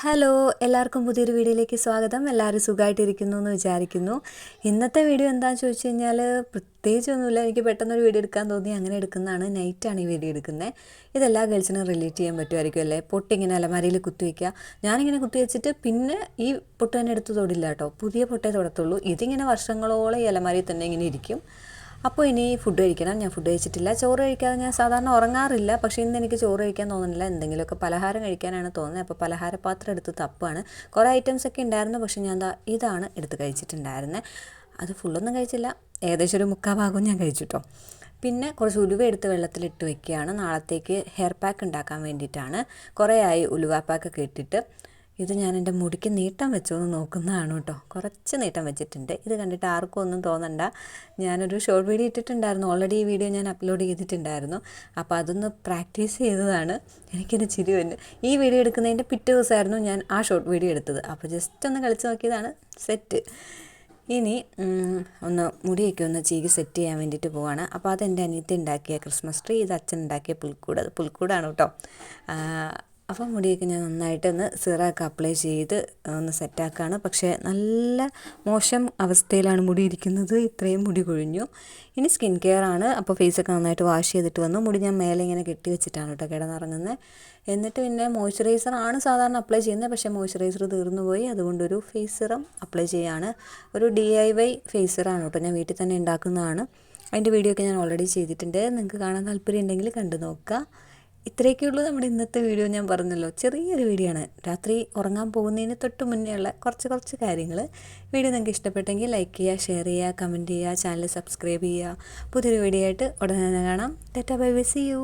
Hello എല്ലാവർക്കും പുതിയൊരു വീഡിയോയിലേക്ക് സ്വാഗതം. എല്ലാവരും സുഖമായിട്ടിരിക്കുന്നു എന്ന് വിചാരിക്കുന്നു. ഇന്നത്തെ വീഡിയോ എന്താണെന്ന് ചോദിച്ചു കഴിഞ്ഞാൽ പ്രത്യേകിച്ചൊന്നുമില്ല. എനിക്ക് പെട്ടെന്നൊരു വീഡിയോ എടുക്കാൻ തോന്നി. അങ്ങനെ എടുക്കുന്നതാണ്. നൈറ്റാണ് ഈ വീഡിയോ എടുക്കുന്നത് ഇതെല്ലാ ഗേൾസിനും റിലേറ്റ് ചെയ്യാൻ പറ്റുമായിരിക്കും അല്ലേ? പൊട്ടിങ്ങനെ അലമാരിയിൽ കുത്തിവെക്കുക ഞാനിങ്ങനെ കുത്തിവെച്ചിട്ട് പിന്നെ ഈ പൊട്ട് തന്നെ എടുത്ത് തൊടില്ല കേട്ടോ. പുതിയ പൊട്ടേ തൊടത്തുള്ളൂ. ഇതിങ്ങനെ വർഷങ്ങളോളം ഈ അലമാരിയിൽ തന്നെ ഇങ്ങനെ ഇരിക്കും. അപ്പോൾ ഇനി ഫുഡ് കഴിക്കണം. ഞാൻ ഫുഡ് കഴിച്ചിട്ടില്ല. ചോറ് കഴിക്കാതെ ഞാൻ സാധാരണ ഉറങ്ങാറില്ല. പക്ഷേ ഇന്ന് എനിക്ക് ചോറ് കഴിക്കാൻ തോന്നുന്നില്ല. എന്തെങ്കിലുമൊക്കെ പലഹാരം കഴിക്കാനാണ് തോന്നുന്നത്. അപ്പോൾ പലഹാരപാത്രം എടുത്ത് തപ്പാണ്. കുറേ ഐറ്റംസ് ഒക്കെ ഉണ്ടായിരുന്നു. പക്ഷേ ഞാൻ ഇതാണ് എടുത്ത് കഴിച്ചിട്ടുണ്ടായിരുന്നത് അത് ഫുള്ളൊന്നും കഴിച്ചില്ല. ഏകദേശം ഒരു മുക്കാൽ ഭാഗവും ഞാൻ കഴിച്ചിട്ടോ. പിന്നെ കുറച്ച് ഉലുവ എടുത്ത് വെള്ളത്തിലിട്ട് വെക്കുകയാണ്. നാളത്തേക്ക് ഹെയർ പാക്ക് ഉണ്ടാക്കാൻ വേണ്ടിയിട്ടാണ്. കുറേ ആയി ഉലുവ പാക്കൊക്കെ ഇട്ടിട്ട്. ഇത് ഞാൻ എന്റെ മുടിക്ക് നീട്ടം വെച്ചോന്ന് നോക്കുന്നതാണ് കേട്ടോ. കുറച്ച് നീട്ടം വെച്ചിട്ടുണ്ട്. ഇത് കണ്ടിട്ട് ആർക്കും ഒന്നും തോന്നണ്ട. ഞാനൊരു ഷോർട്ട് വീഡിയോ ഇട്ടിട്ടുണ്ടായിരുന്നു. ഓൾറെഡി ഈ വീഡിയോ ഞാൻ അപ്ലോഡ് ചെയ്തിട്ടുണ്ടായിരുന്നു. അപ്പോൾ അതൊന്ന് പ്രാക്ടീസ് ചെയ്തതാണ്. എനിക്കൊരു ചിരി വന്നു. ഈ വീഡിയോ എടുക്കുന്നതിന്റെ പിറ്റേ ദിവസമായിരുന്നു ഞാൻ ആ ഷോർട്ട് വീഡിയോ എടുത്തത്. അപ്പോൾ ജസ്റ്റ് ഒന്ന് കളിച്ച് നോക്കിയതാണ്. സെറ്റ് ഇനി ഒന്ന് മുടിയൊക്കെ ഒന്ന് ചീകി സെറ്റ് ചെയ്യാൻ വേണ്ടിയിട്ട് പോവാണ്. അപ്പോൾ അതെന്റെ അനിയത്തി ഉണ്ടാക്കിയ ക്രിസ്മസ് ട്രീ ഇത് അച്ഛൻ ഉണ്ടാക്കിയ പുൽക്കൂട്. അത് പുൽക്കൂടാണ് കേട്ടോ. അപ്പം മുടിയൊക്കെ ഞാൻ നന്നായിട്ടൊന്ന് സിറാക്ക് അപ്ലൈ ചെയ്ത് ഒന്ന് സെറ്റാക്കുകയാണ് പക്ഷേ നല്ല മോശം അവസ്ഥയിലാണ് മുടി ഇരിക്കുന്നത്. ഇത്രയും മുടി കൊഴിഞ്ഞു. ഇനി സ്കിൻ കെയർ ആണ്. അപ്പോൾ ഫേസൊക്കെ നന്നായിട്ട് വാഷ് ചെയ്തിട്ട് വന്നു. മുടി ഞാൻ മേലെ ഇങ്ങനെ കെട്ടി വെച്ചിട്ടാണ് കേട്ടോ കിടന്നിറങ്ങുന്നത് എന്നിട്ട് പിന്നെ മോയ്സ്ചറൈസർ ആണ് സാധാരണ അപ്ലൈ ചെയ്യുന്നത് പക്ഷേ മോയ്സ്ചറൈസർ തീർന്നു പോയി. അതുകൊണ്ടൊരു ഫേസ് സിറം അപ്ലൈ ചെയ്യാണ്. ഒരു ഡി ഐ വൈ ഫേസ് സിറാണ് കേട്ടോ ഞാൻ വീട്ടിൽ തന്നെ ഉണ്ടാക്കുന്നതാണ്. അതിന്റെ വീഡിയോ ഒക്കെ ഞാൻ ഓൾറെഡി ചെയ്തിട്ടുണ്ട്. നിങ്ങൾക്ക് കാണാൻ താല്പര്യം ഉണ്ടെങ്കിൽ കണ്ടു നോക്കുക. ഇത്രയൊക്കെയുള്ളൂ നമ്മുടെ ഇന്നത്തെ വീഡിയോ ഞാൻ പറഞ്ഞല്ലോ. ചെറിയൊരു വീഡിയോ ആണ്. രാത്രി ഉറങ്ങാൻ പോകുന്നതിന് തൊട്ട് മുന്നേ ഉള്ള കുറച്ച് കുറച്ച് കാര്യങ്ങൾ വീഡിയോ നിങ്ങൾക്ക് ഇഷ്ടപ്പെട്ടെങ്കിൽ ലൈക്ക് ചെയ്യുക ഷെയർ ചെയ്യുക കമന്റ് ചെയ്യുക ചാനൽ സബ്സ്ക്രൈബ് ചെയ്യുക. പുതിയൊരു വീഡിയോ ആയിട്ട് ഉടനെ തന്നെ കാണാം. Tata bye bye see you